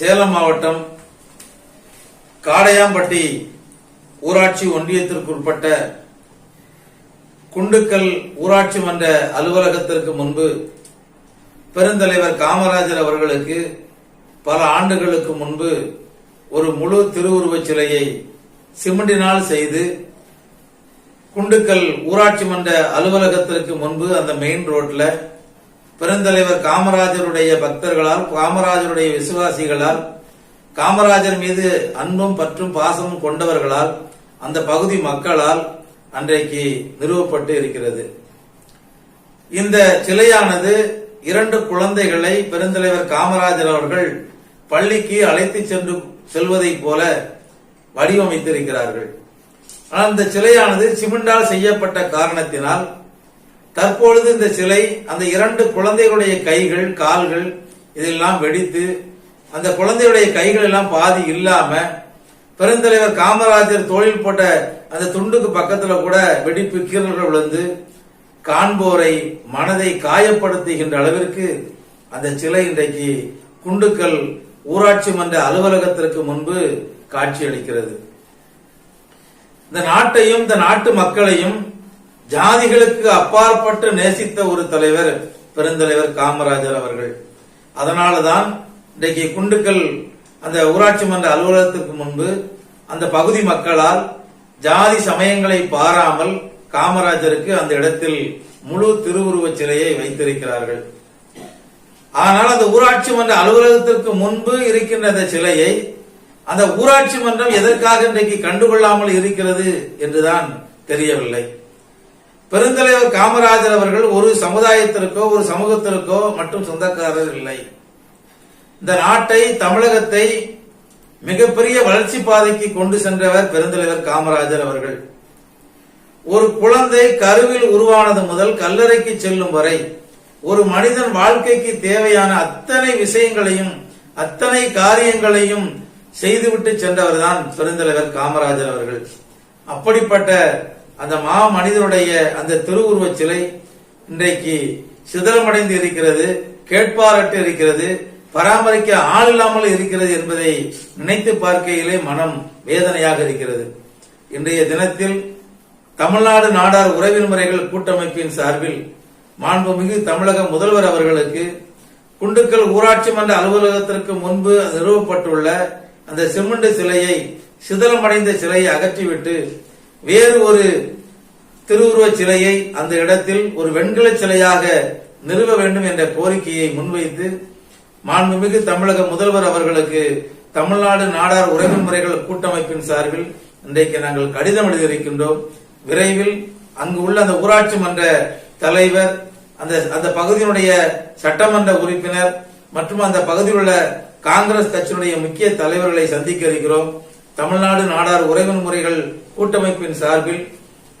சேலம் மாவட்டம் காடையாம்பட்டி ஊராட்சி ஒன்றியத்திற்குட்பட்ட குண்டுக்கல் ஊராட்சி மன்ற அலுவலகத்திற்கு முன்பு பெருந்தலைவர் காமராஜர் அவர்களுக்கு பல ஆண்டுகளுக்கு முன்பு ஒரு முழு திருவுருவச் சிலையை சிமெண்டினால் செய்து குண்டுக்கல் ஊராட்சி மன்ற அலுவலகத்திற்கு முன்பு அந்த மெயின் ரோட்ல பெருந்தலைவர் காமராஜருடைய பக்தர்களால் காமராஜருடைய விசுவாசிகளால் காமராஜர் மீது அன்பும் பற்றும் பாசமும் கொண்டவர்களால் அந்த பகுதி மக்களால் அன்றைக்கு நிறுவப்பட்டு இருக்கிறது. இந்த சிலையானது இரண்டு குழந்தைகளை பெருந்தலைவர் காமராஜர் அவர்கள் பள்ளிக்கு அழைத்து சென்று செல்வதைப் போல வடிவமைத்திருக்கிறார்கள். ஆனால் இந்த சிலையானது சிமெண்டால் செய்யப்பட்ட காரணத்தினால் தற்பொழுது இந்த சிலை அந்த இரண்டு குழந்தைகளுடைய கைகள் கால்கள் இதெல்லாம் வெடித்து அந்த குழந்தையுடைய கைகள் எல்லாம் பாதி இல்லாம பெருந்தலைவர் காமராஜர் தோழில் போட்ட அந்த துண்டுக்கு பக்கத்துல கூட வெடிப்பு கீரல்கள் விழுந்து காண்போரை மனதை காயப்படுத்துகின்ற அளவிற்கு அந்த சிலை இன்றைக்கு குண்டுக்கல் ஊராட்சி மன்ற அலுவலகத்திற்கு முன்பு காட்சியளிக்கிறது. இந்த நாட்டையும் இந்த நாட்டு மக்களையும் ஜாதிகளுக்கு அப்பாற்பட்டு நேசித்த ஒரு தலைவர் பெருந்தலைவர் காமராஜர் அவர்கள். அதனாலதான் இன்றைக்கு குண்டுக்கல் அந்த ஊராட்சி மன்ற அலுவலகத்துக்கு முன்பு அந்த பகுதி மக்களால் ஜாதி சமயங்களை பாராமல் காமராஜருக்கு அந்த இடத்தில் முழு திருவுருவச் சிலையை வைத்திருக்கிறார்கள். ஆனால் அந்த ஊராட்சி மன்ற அலுவலகத்திற்கு முன்பு இருக்கின்ற அந்த சிலையை அந்த ஊராட்சி மன்றம் எதற்காக இன்றைக்கு கண்டுகொள்ளாமல் இருக்கிறது என்றுதான் தெரியவில்லை. பெருந்தலைவர் காமராஜர் அவர்கள் ஒரு சமுதாயத்திற்கோ ஒரு சமூகத்திற்கோ மட்டும் சொந்தக்காரர் இல்லை. இந்த நாட்டை தமிழகத்தை மிகப்பெரிய வளர்ச்சி பாதைக்கு கொண்டு சென்றவர் பெருந்தலைவர் காமராஜர் அவர்கள். ஒரு குழந்தை கருவில் உருவானது முதல் கல்லறைக்கு செல்லும் வரை ஒரு மனிதன் வாழ்க்கைக்கு தேவையான அத்தனை விஷயங்களையும் அத்தனை காரியங்களையும் செய்துவிட்டு சென்றவர் தான் பெருந்தலைவர் காமராஜர் அவர்கள். அப்படிப்பட்ட அந்த மா மனிதனுடைய அந்த திருவுருவச் சிலை இன்றைக்கு சிதறமடைந்து இருக்கிறது கேட்பாரட்டு இருக்கிறது பராமரிக்க ஆள் இல்லாமல் இருக்கிறது என்பதை நினைத்து பார்க்கையிலே மனம் வேதனையாக இருக்கிறது. இன்றைய தினத்தில் தமிழ்நாடு நாடார் உறவின் முறைகள் கூட்டமைப்பின் சார்பில் மாண்புமிகு தமிழக முதல்வர் அவர்களுக்கு குண்டுக்கல் ஊராட்சி மன்ற அலுவலகத்திற்கு முன்பு நிறுவப்பட்டுள்ள அந்த சிமெண்ட் சிலையை சிதலமடைந்த சிலையை அகற்றிவிட்டு வேறு ஒரு திருவுருவச் சிலையை அந்த இடத்தில் ஒரு வெண்கல சிலையாக நிறுவ வேண்டும் என்ற கோரிக்கையை முன்வைத்து மாண்புமிகு தமிழக முதல்வர் அவர்களுக்கு தமிழ்நாடு நாடார் உறவு முறைகள் கூட்டமைப்பின் சார்பில் இன்றைக்கு நாங்கள் கடிதம் எழுதியிருக்கின்றோம். விரைவில் அங்கு உள்ள அந்த ஊராட்சி மன்ற தலைவர் அந்த அந்த பகுதியினுடைய சட்டமன்ற உறுப்பினர் மற்றும் அந்த பகுதியில் உள்ள காங்கிரஸ் கட்சியினுடைய முக்கிய தலைவர்களை சந்திக்க இருக்கிறோம். தமிழ்நாடு நாடார் உறவின் முறைகள் கூட்டமைப்பின் சார்பில்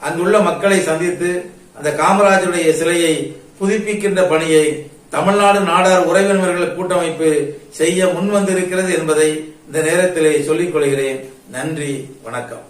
அங்குள்ள மக்களை சந்தித்து அந்த காமராஜருடைய சிலையை புதுப்பிக்கின்ற பணியை தமிழ்நாடு நாடார் உறவினர்கள் கூட்டமைப்பு செய்ய முன்வந்திருக்கிறது என்பதை இந்த நேரத்திலே சொல்லிக் கொள்கிறேன். நன்றி வணக்கம்.